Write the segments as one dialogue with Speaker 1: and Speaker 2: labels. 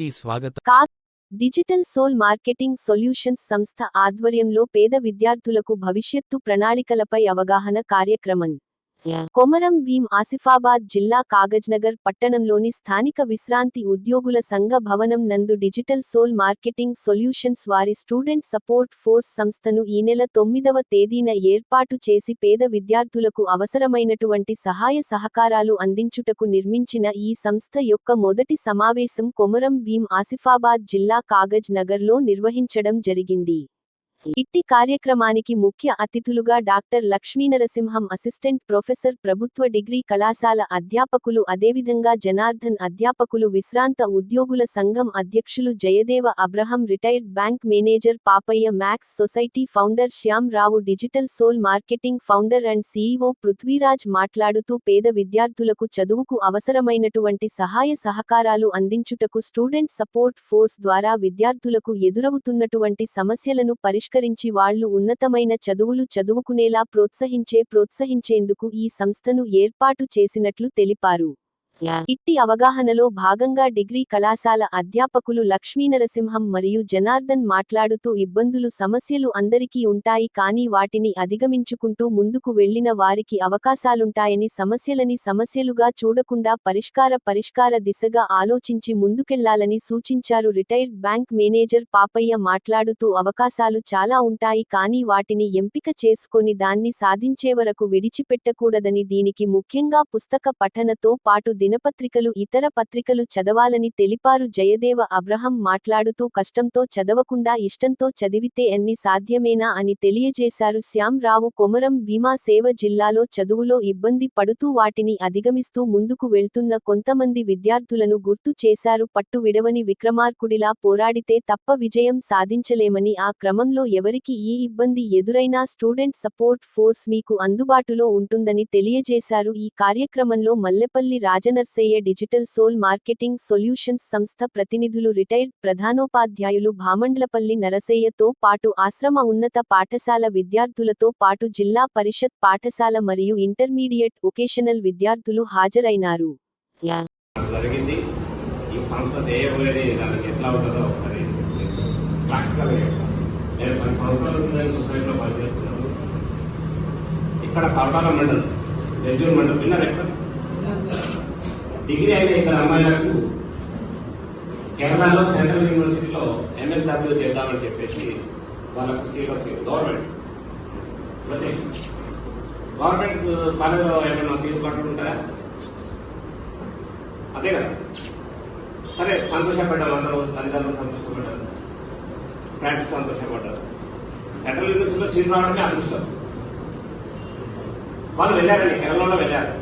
Speaker 1: కి స్వాగతం.
Speaker 2: Digital soul marketing solutions సంస్థ ఆధ్వర్యంలో పేద విద్యార్థులకు భవిష్యత్తు ప్రణాళికలపై అవగాహన కార్యక్రమం. కొమరం భీం ఆసిఫాబాద్ జిల్లా కాగజ్నగర్ పట్టణంలోని స్థానిక విశ్రాంతి ఉద్యోగుల సంఘ భవనం నందు డిజిటల్ సోల్ మార్కెటింగ్ సొల్యూషన్స్ వారి స్టూడెంట్ సపోర్ట్ ఫోర్స్ సంస్థను ఈ నెల తొమ్మిదవ తేదీన ఏర్పాటు చేసి పేద విద్యార్థులకు అవసరమైనటువంటి సహాయ సహకారాలు అందించుటకు నిర్మించిన ఈ సంస్థ యొక్క మొదటి సమావేశం కొమరం భీం ఆసిఫాబాద్ జిల్లా కాగజ్ నగర్లో నిర్వహించడం జరిగింది. ఇట్టి కార్యక్రమానికి ముఖ్య అతిథులుగా డాక్టర్ లక్ష్మీనరసింహం అసిస్టెంట్ ప్రొఫెసర్ ప్రభుత్వ డిగ్రీ కళాశాల అధ్యాపకులు అదేవిధంగా జనార్దన్ అధ్యాపకులు విశ్రాంత ఉద్యోగుల సంఘం అధ్యక్షులు Jayadeva Abraham retired bank manager Papaiah Max society founder Shyam Rao digital soul marketing founder and CEO Prithviraj మాట్లాడుతూ పేద విద్యార్థులకు చదువుకు అవసరమైనటువంటి సహాయ సహకారాలు అందించుటకు స్టూడెంట్ సపోర్ట్ ఫోర్స్ ద్వారా విద్యార్థులకు ఎదురవుతున్నటువంటి సమస్యలను పరిష్కరించి వాళ్ళు ఉన్నతమైన చదువులు చదువుకునేలా ప్రోత్సహించే ప్రోత్సహించేందుకు ఈ సంస్థను ఏర్పాటు చేసినట్లు తెలిపారు. ఇట్టి అవగాహనలో భాగంగా డిగ్రీ కళాశాల అధ్యాపకులు లక్ష్మీనరసింహం మరియు జనార్దన్ మాట్లాడుతూ ఇబ్బందులు సమస్యలు అందరికీ ఉంటాయి కానీ వాటిని అధిగమించుకుంటూ ముందుకు వెళ్ళిన వారికి అవకాశాలుంటాయని సమస్యలని సమస్యలుగా చూడకుండా పరిష్కార పరిష్కార దిశగా ఆలోచించి ముందుకెళ్ళాలని సూచించారు రిటైర్డ్ బ్యాంక్ మేనేజర్ పాపయ్య మాట్లాడుతూ అవకాశాలు చాలా ఉంటాయి కానీ వాటిని ఎంపిక చేసుకొని దాన్ని సాధించే వరకు విడిచిపెట్టకూడదని దీనికి ముఖ్యంగా పుస్తక పఠనతో పాటు దినపత్రికలు ఇతర పత్రికలు చదవాలని తెలిపారు. జయదేవ అబ్రహం మాట్లాడుతూ కష్టంతో చదవకుండా ఇష్టంతో చదివితే అన్ని సాధ్యమేనా అని తెలియజేశారు. శ్యాంరావు కొమరం భీమా సేవ జిల్లాలో చదువులో ఇబ్బంది పడుతూ వాటిని అధిగమిస్తూ ముందుకు వెళ్తున్న కొంతమంది విద్యార్థులను గుర్తు చేశారు. పట్టు విడవని విక్రమార్కుడిలా పోరాడితే తప్ప విజయం సాధించలేమని ఆ క్రమంలో ఎవరికి ఈ ఇబ్బంది ఎదురైనా స్టూడెంట్ సపోర్ట్ ఫోర్స్ మీకు అందుబాటులో ఉంటుందని తెలియజేశారు. ఈ కార్యక్రమంలో మల్లెపల్లి రాజన Rajanarsaiah digital soul marketing solutions సంస్థ ప్రతినిధులు రిటైర్డ్ ప్రధానోపాధ్యాయులు భామండ్లపల్లి నరసయ్యతో పాటు ఆశ్రమ ఉన్నత పాఠశాల విద్యార్థులతో పాటు జిల్లా పరిషత్ పాఠశాల మరియు ఇంటర్మీడియట్ వొకేషనల్ విద్యార్థులు హాజరైనారు.
Speaker 3: జరిగింది. ఈ సంస్థ చేయబోయేది దానికి ఎట్లా ఉంటుందో ఒకసారి ప్రాక్టికల్గా నేను పది సంవత్సరాల నుంచి సొసైటీలో పనిచేస్తున్నాను. ఇక్కడ కవటాల మండల్ నెల్లూరు మండల్. విన్నారు ఎక్కడ డిగ్రీ అయిన ఇక్కడ అమ్మాయిలకు కేరళలో సెంట్రల్ యూనివర్సిటీలో ఎంఎస్డబ్ల్యూ చేద్దామని చెప్పేసి వాళ్ళకు సీట్ వచ్చింది గవర్నమెంట్. గవర్నమెంట్ కాలేజీలో ఏమైనా తీసుకుంటుంటారా అదే కదా. సరే సంతోషపడ్డారు అందరూ తల్లిదండ్రులు సంతోషపడ్డారు. ఫ్రెండ్స్ సంతోషపడ్డారు. సెంట్రల్ యూనివర్సిటీలో సీట్ రావడమే అదృష్టం. వాళ్ళు వెళ్ళారండి కేరళలో వెళ్ళారు.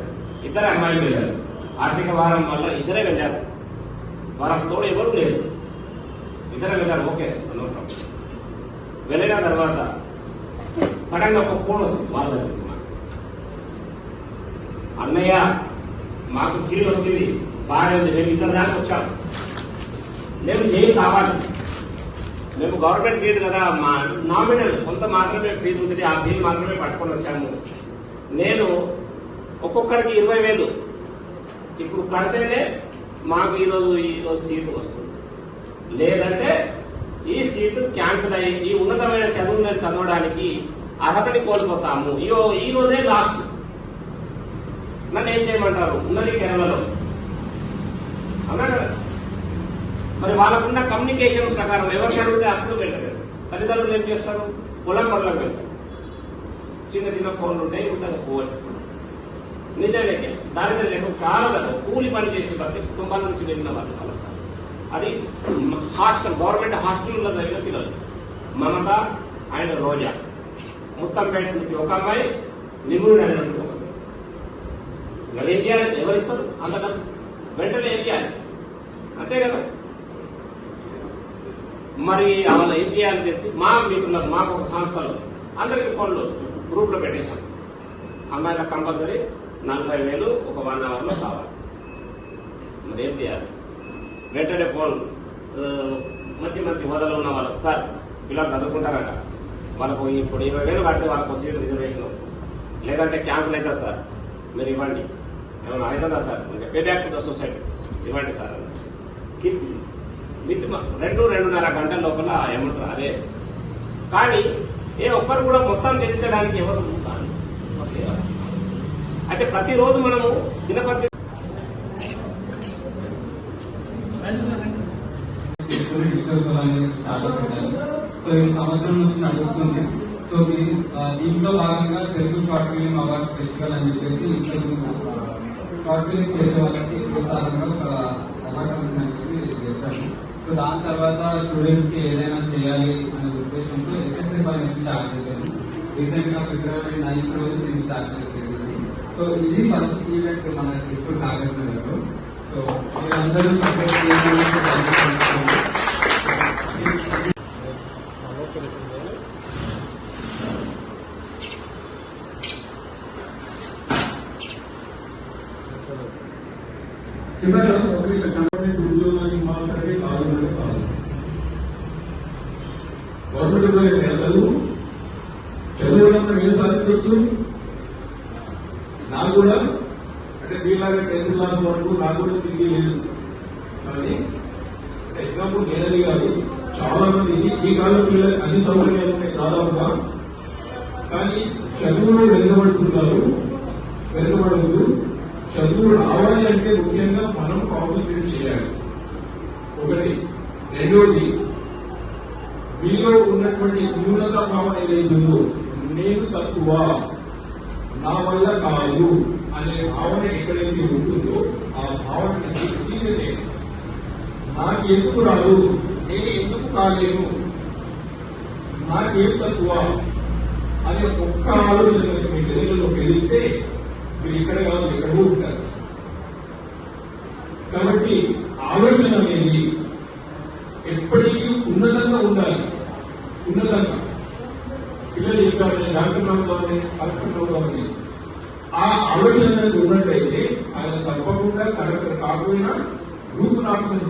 Speaker 3: ఇద్దరు అమ్మాయిలు వెళ్ళారు. ఆర్థిక భారం వల్ల ఇద్దరే వెళ్ళారు. వారం తోడు ఎవరు లేదు ఇద్దరే వెళ్ళారు ఓకే అనుకుంటాం వెళ్ళిన తర్వాత సడన్గా ఒక ఫోన్ వాళ్ళ అన్నయ్య మాకు సీట్ వచ్చింది. బాగా ఉంది మేము ఇక్కడ దాకా వచ్చాం. మేము ఏం కావాలి? మేము గవర్నమెంట్ సీట్ కదా మా నామినల్ కొంత మాత్రమే ఫీజు ఉంటుంది ఆ ఫీజు మాత్రమే పట్టుకొని వచ్చాము. నేను ఒక్కొక్కరికి ఇరవై వేలు. ఇప్పుడు కడితేనే మాకు ఈరోజు ఈరోజు సీటు వస్తుంది. లేదంటే ఈ సీటు క్యాన్సిల్ అయ్యి ఈ ఉన్నతమైన చదువు నేను చదవడానికి అర్హతని కోల్పోతాము. ఈ ఈ రోజే లాస్ట్ నన్ను ఏం చేయమంటారు? ఉన్నది కేరళలో అన్నా మరి వాళ్ళకున్న కమ్యూనికేషన్ ప్రకారం ఎవరికి అడిగితే అప్పుడు వెళ్ళలేదు తల్లిదండ్రులు ఏం చేస్తారు? పొలం పొలం వెళ్తారు చిన్న చిన్న ఫోన్లు ఉంటాయి ఉంటుంది పోవచ్చు నిజమే దారిద్ర లేక చాలా కూలి పని చేసిన ప్రతి కుటుంబాల నుంచి వెళ్ళిన వాళ్ళు అది హాస్టల్ గవర్నమెంట్ హాస్టల్లో జరిగిన పిల్లలు. మమత ఆయన రోజా. ముత్తంపేట నుంచి ఒక అమ్మాయి నిమ్ముడు అయిన నుంచి ఒక అమ్మాయి. మరి ఏం చేయాలి? ఎవరిస్తారు అంతకన్నా. వెంటనే ఏం చేయాలి? అంతే కదా. మరి వాళ్ళ ఏం చేయాలి తెలిసి మా మీకున్నారు మాకు ఒక సంస్థలు అందరికి ఫోన్లు గ్రూప్లో పెట్టేశాం అమ్మాయిలకు కంపల్సరీ నలభై వేలు ఒక వన్ అవర్లో కావాలి. మరి ఏం చేయాలి వెంటనే ఫోన్ మంచి మంచి హోదాలో ఉన్న వాళ్ళకు సార్ పిల్లలు చదువుకుంటారట. వాళ్ళకు ఇప్పుడు ఇరవై వేలు కడితే వాళ్ళకు సీట్ రిజర్వేషన్. లేదంటే క్యాన్సిల్ అవుతుంది సార్. మీరు ఇవ్వండి. ఏమైనా అవుతుందా sir? Pay back to the society ఇవ్వండి సార్. విత్ రెండు రెండున్నర గంటల లోపల ఏమంటారు? అదే. కానీ ఏ ఒక్కరు కూడా మొత్తం తెలియజేయడానికి ఎవరు చూస్తారు అయితే ప్రతిరోజు మనము దినపత్రిక
Speaker 1: సో ఈ సంవత్సరం నుంచి నడుస్తుంది సో దీంట్లో భాగంగా Telugu short film awards festival అని చెప్పేసి షార్ట్ ఫిలిం చేసే వాళ్ళకి ప్రోత్సాహంగా ఒక అవార్డు ఫంక్షన్ చెప్పి చెప్పాను సో దాని తర్వాత స్టూడెంట్స్కి ఏదైనా చేయాలి అనే ఉద్దేశంతో ఎస్ఎస్ఎఫ్ అనేది స్టార్ట్ చేశాను. రీసెంట్గా ఫిబ్రవరి నైన్త్ రోజు నేను స్టార్ట్ చేశాను. సో ఇది ఫస్ట్ ఈవెంట్ మన ఇప్పుడు నాగార్జునగర్లో సో మీరందరూ సపోర్ట్
Speaker 4: చివరిలో ఒక విషయం ఉద్యోగానికి మాత్రమే కాదు గవర్నమెంట్ వెళ్ళదు చదువులో ఏం సాధించవచ్చు నాకు కూడా అంటే మీలాగా టెన్త్ క్లాస్ వరకు నాకు కూడా తిరిగి లేదు. కానీ ఎగ్జాంపుల్ నేనని కాదు చాలా మంది ఈ కాలం పిల్లలు అన్ని సౌకర్యాలు ఉన్నాయి దాదాపుగా. కానీ చదువులో వెనుకబడుతున్నారు. వెనుకబడద్దు చదువు రావాలి అంటే ముఖ్యంగా మనం కాన్సన్ట్రేట్ చేయాలి. ఒకటి. రెండోది మీలో ఉన్నటువంటి న్యూనత భావన ఏదైతుందో నేను తక్కువ. నా వల్ల కాదు అనే భావన ఎక్కడైతే ఉంటుందో ఆ భావన తీసేసేయండి. నాకు ఎందుకు రాదు? నేను ఎందుకు కాలేను? నాకేం తక్కువ? అనే ఒక్క ఆలోచన మీ మెదడులో పెరిగితే మీరు ఇక్కడ కాదు ఎక్కడో ఉంటారు. కాబట్టి ఆలోచన అనేది ఎప్పటికీ ఉన్నతంగా ఉండాలి ఉన్నతంగా పిల్లలు చెప్పారు నేను డాక్టర్ అవుతామని కలెక్టర్ అవుతామని ఆ ఆలోచన అనేది ఉన్నట్టయితే ఆయన తప్పకుండా కలెక్టర్ కాకపోయినా గ్రూప్ ఆఫీసర్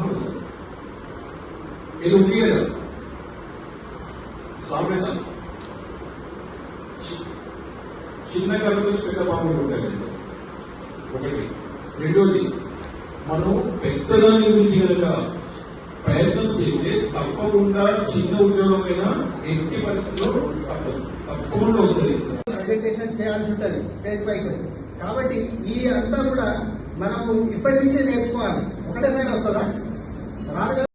Speaker 4: ఇది ఉంది కదా సామెత చిన్న కథలు పెద్ద పాపలు ఉంటాయి. ఒకటి. రెండోది మనం పెద్దదాని గురించి కనుక ప్రయత్నం చేస్తే తప్పకుండా చిన్న ఉద్యోగమైనా ఎట్టి పరిస్థితుల్లో తప్పదు తప్పకుండా వస్తుంది.
Speaker 5: ప్రెజెంటేషన్ చేయాల్సి ఉంటుంది. స్టేజ్ పైకి వచ్చి కాబట్టి ఈ అంతా కూడా మనము ఇప్పటి నుంచే నేర్చుకోవాలి. ఒకటేసారి వస్తుందా? రాదు